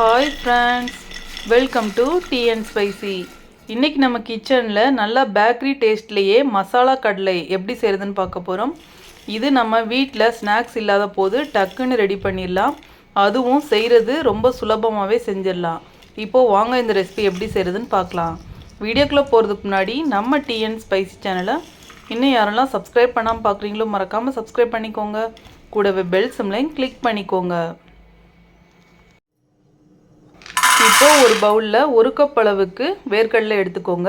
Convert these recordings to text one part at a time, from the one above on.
Hi friends welcome to TN spicy இன்றைக்கி நம்ம கிச்சனில் நல்லா பேக்கரி டேஸ்ட்லேயே மசாலா கடலை எப்படி செய்கிறதுன்னு பார்க்க போகிறோம் இது நம்ம வீட்டில் ஸ்நாக்ஸ் இல்லாத போது டக்குன்னு ரெடி பண்ணிடலாம். அதுவும் செய்கிறது ரொம்ப சுலபமாகவே செஞ்சிடலாம். இப்போது வாங்க இந்த ரெசிபி எப்படி செய்கிறதுன்னு பார்க்கலாம். வீடியோக்குள்ளே போகிறதுக்கு முன்னாடி நம்ம டிஎன் ஸ்பைசி சேனலை இன்னும் யாரெல்லாம் சப்ஸ்கிரைப் பண்ணாமல் பார்க்குறீங்களோ மறக்காமல் சப்ஸ்கிரைப் பண்ணிக்கோங்க. கூடவே பெல் சிம்லையும் கிளிக் பண்ணிக்கோங்க. இப்போ ஒரு பவுலில் ஒரு கப் அளவுக்கு வேர்க்கடலை எடுத்துக்கோங்க.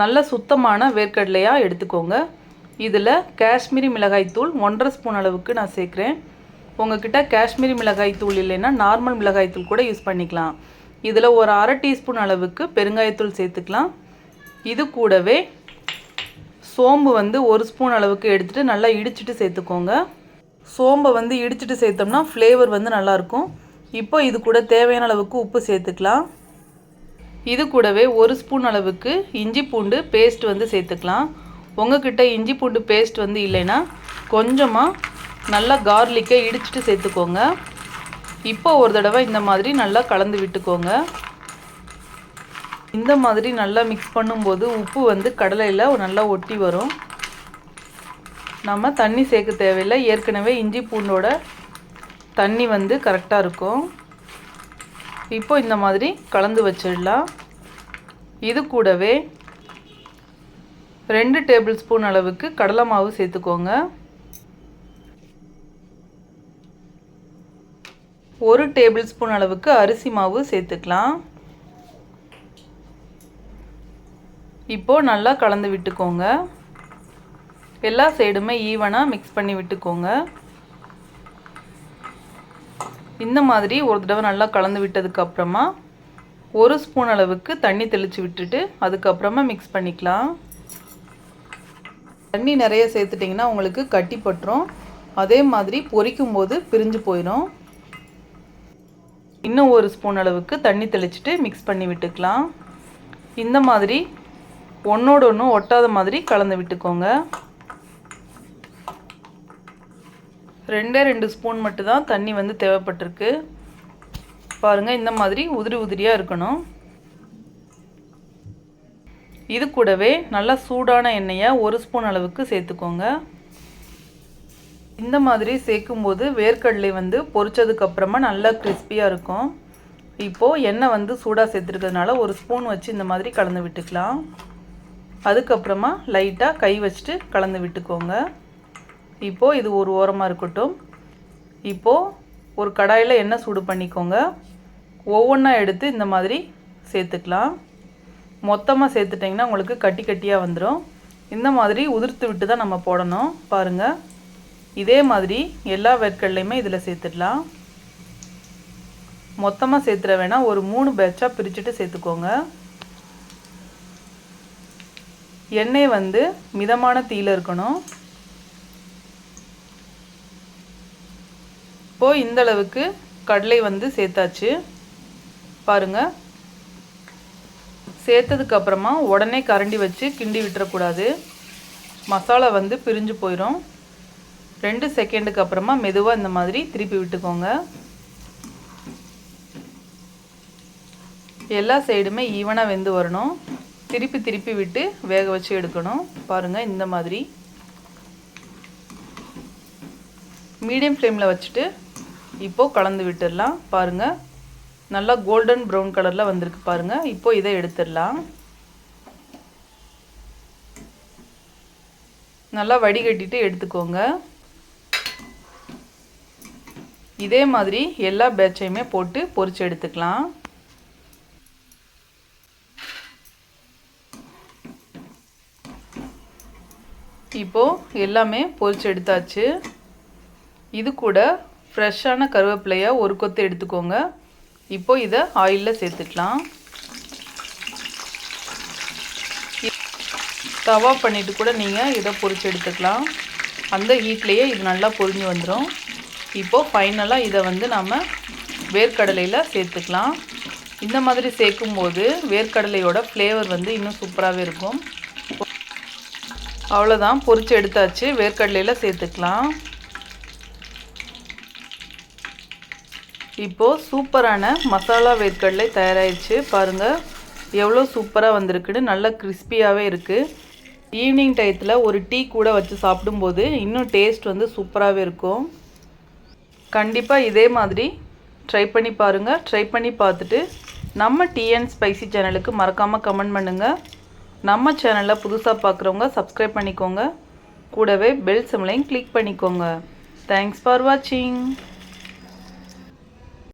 நல்ல சுத்தமான வேர்க்கடலையாக எடுத்துக்கோங்க. இதில் காஷ்மீரி மிளகாய்த்தூள் ஒன்றரை ஸ்பூன் அளவுக்கு நான் சேர்க்குறேன். உங்ககிட்ட காஷ்மீரி மிளகாய்த்தூள் இல்லைன்னா நார்மல் மிளகாய்த்தூள் கூட யூஸ் பண்ணிக்கலாம். இதில் ஒரு அரை டீஸ்பூன் அளவுக்கு பெருங்காயத்தூள் சேர்த்துக்கலாம். இது கூடவே சோம்பு வந்து ஒரு ஸ்பூன் அளவுக்கு எடுத்துகிட்டு நல்லா இடிச்சிட்டு சேர்த்துக்கோங்க. சோம்பை வந்து இடிச்சிட்டு சேர்த்தோம்னா ஃப்ளேவர் வந்து நல்லாயிருக்கும் இப்போ இது கூட தேவையான அளவுக்கு உப்பு சேர்த்துக்கலாம். இது கூடவே ஒரு ஸ்பூன் அளவுக்கு இஞ்சி பூண்டு பேஸ்ட் வந்து சேர்த்துக்கலாம். உங்ககிட்ட இஞ்சி பூண்டு பேஸ்ட் வந்து இல்லைன்னா கொஞ்சமாக நல்லா கார்லிக்கை இடிச்சிட்டு சேர்த்துக்கோங்க. இப்போ ஒரு தடவை இந்த மாதிரி நல்லா கலந்து விட்டுக்கோங்க. இந்த மாதிரி நல்லா மிக்ஸ் பண்ணும்போது உப்பு வந்து கடலையில் நல்லா ஒட்டி வரும். நம்ம தண்ணி சேர்க்க தேவையில்லை. ஏற்கனவே இஞ்சி பூண்டோட தண்ணி வந்து கரெக்டாக இருக்கும். இப்போ இந்த மாதிரி கலந்து வச்சிடலாம். இது கூடவே ரெண்டு டேபிள் ஸ்பூன் அளவுக்கு கடலை மாவு சேர்த்துக்கோங்க. ஒரு டேபிள் ஸ்பூன் அளவுக்கு அரிசி மாவு சேர்த்துக்கலாம். இப்போது நல்லா கலந்து விட்டுக்கோங்க. எல்லா சைடுமே ஈவனாக மிக்ஸ் பண்ணி விட்டுக்கோங்க. இந்த மாதிரி ஒரு தடவை நல்லா கலந்து விட்டதுக்கப்புறமா ஒரு ஸ்பூன் அளவுக்கு தண்ணி தெளித்து விட்டுட்டு அதுக்கப்புறமா மிக்ஸ் பண்ணிக்கலாம். தண்ணி நிறைய சேர்த்துட்டிங்கன்னா உங்களுக்கு கட்டி பட்டுரும். அதே மாதிரி பொரிக்கும் போது பிரிஞ்சு போயிடும் இன்னும் ஒரு ஸ்பூன் அளவுக்கு தண்ணி தெளிச்சுட்டு மிக்ஸ் பண்ணி விட்டுக்கலாம். இந்த மாதிரி ஒன்றோட ஒன்று ஒட்டாத மாதிரி கலந்து விட்டுக்கோங்க. ரெண்டே ரெண்டு ஸ்பூன் மட்டும்தான் தண்ணி வந்து தேவைப்பட்டிருக்கு. பாருங்கள் இந்த மாதிரி உதிரி உதிரியாக இருக்கணும். இது கூடவே நல்லா சூடான எண்ணெயை ஒரு ஸ்பூன் அளவுக்கு சேர்த்துக்கோங்க. இந்த மாதிரி சேர்க்கும்போது வேர்க்கடலை வந்து பொரிச்சதுக்கப்புறமா நல்லா கிறிஸ்பியாக இருக்கும். இப்போது எண்ணெய் வந்து சூடாக சேர்த்துருக்கிறதுனால ஒரு ஸ்பூன் வச்சு இந்த மாதிரி கலந்து விட்டுக்கலாம். அதுக்கப்புறமா லைட்டாக கை வச்சுட்டு கலந்து விட்டுக்கோங்க. இப்போது இது ஒரு ஓரமாக இருக்கட்டும். இப்போது ஒரு கடாயில் எண்ணெய் சூடு பண்ணிக்கோங்க. ஒவ்வொன்றா எடுத்து இந்த மாதிரி சேர்த்துக்கலாம். மொத்தமாக சேர்த்துட்டிங்கன்னா உங்களுக்கு கட்டி கட்டியாக வந்துடும் இந்த மாதிரி உதிர்த்து விட்டு தான் நம்ம போடணும். பாருங்கள் இதே மாதிரி எல்லா வேர்க்கடலையுமே இதில் சேர்த்துடலாம். மொத்தமாக சேர்த்துட வேணால் ஒரு மூணு பேட்சாக பிரிச்சுட்டு சேர்த்துக்கோங்க. எண்ணெய் வந்து மிதமான தீயில் இருக்கணும். இப்போது இந்த அளவுக்கு கடலை வந்து சேர்த்தாச்சு. பாருங்கள் சேர்த்ததுக்கப்புறமா உடனே கரண்டி வச்சு கிண்டி விட்டுறக்கூடாது. மசாலா வந்து பிரிஞ்சு போயிடும் ரெண்டு செகண்டுக்கு அப்புறமா மெதுவாக இந்த மாதிரி திருப்பி விட்டுக்கோங்க. எல்லா சைடுமே ஈவனாக வெந்து வரணும். திருப்பி திருப்பி விட்டு வேக வச்சு எடுக்கணும். பாருங்கள் இந்த மாதிரி. மீடியம் ஃப்ளேமில் வச்சுட்டு இப்போது கலந்து விட்டுடலாம். பாருங்கள் நல்லா கோல்டன் ப்ரௌன் கலரில் வந்திருக்கு பாருங்கள் இப்போது இதை எடுத்துடலாம். நல்லா வடிகட்டிட்டு எடுத்துக்கோங்க. இதே மாதிரி எல்லா பேட்சையுமே போட்டு பொரிச்சு எடுத்துக்கலாம். இப்போது எல்லாமே பொரிச்சு எடுத்தாச்சு. இது கூட ஃப்ரெஷ்ஷான கருவேப்பிலையாக ஒரு கொத்து எடுத்துக்கோங்க. இப்போது இதை ஆயிலில் சேர்த்துக்கலாம். தவா பண்ணிவிட்டு கூட நீங்கள் இதை பொறிச்சு எடுத்துக்கலாம். அந்த ஹீட்லேயே இது நல்லா பொரிஞ்சு வந்துடும் இப்போது ஃபைனலாக இதை வந்து நம்ம வேர்க்கடலையில் சேர்த்துக்கலாம். இந்த மாதிரி சேர்க்கும்போது வேர்க்கடலையோட ஃப்ளேவர் வந்து இன்னும் சூப்பராகவே இருக்கும். அவ்வளோதான் பொரிச்சு எடுத்தாச்சு. வேர்க்கடலையில் சேர்த்துக்கலாம். இப்போது சூப்பரான மசாலா வேர்க்கடலை தயாராகிடுச்சு பாருங்கள் எவ்வளோ சூப்பராக வந்திருக்குன்னு. நல்லா கிறிஸ்பியாகவே இருக்குது ஈவினிங் டயத்தில் ஒரு டீ கூட வச்சு சாப்பிடும்போது இன்னும் டேஸ்ட் வந்து சூப்பராகவே இருக்கும். கண்டிப்பாக இதே மாதிரி ட்ரை பண்ணி பாருங்கள் ட்ரை பண்ணி பார்த்துட்டு நம்ம டிஎன் ஸ்பைசி சேனலுக்கு மறக்காமல் கமெண்ட் பண்ணுங்கள் நம்ம சேனலில் புதுசாக பார்க்குறவங்க சப்ஸ்கிரைப் பண்ணிக்கோங்க. கூடவே பெல் சிம்லையும் கிளிக் பண்ணிக்கோங்க. தேங்க்ஸ் ஃபார் வாட்சிங்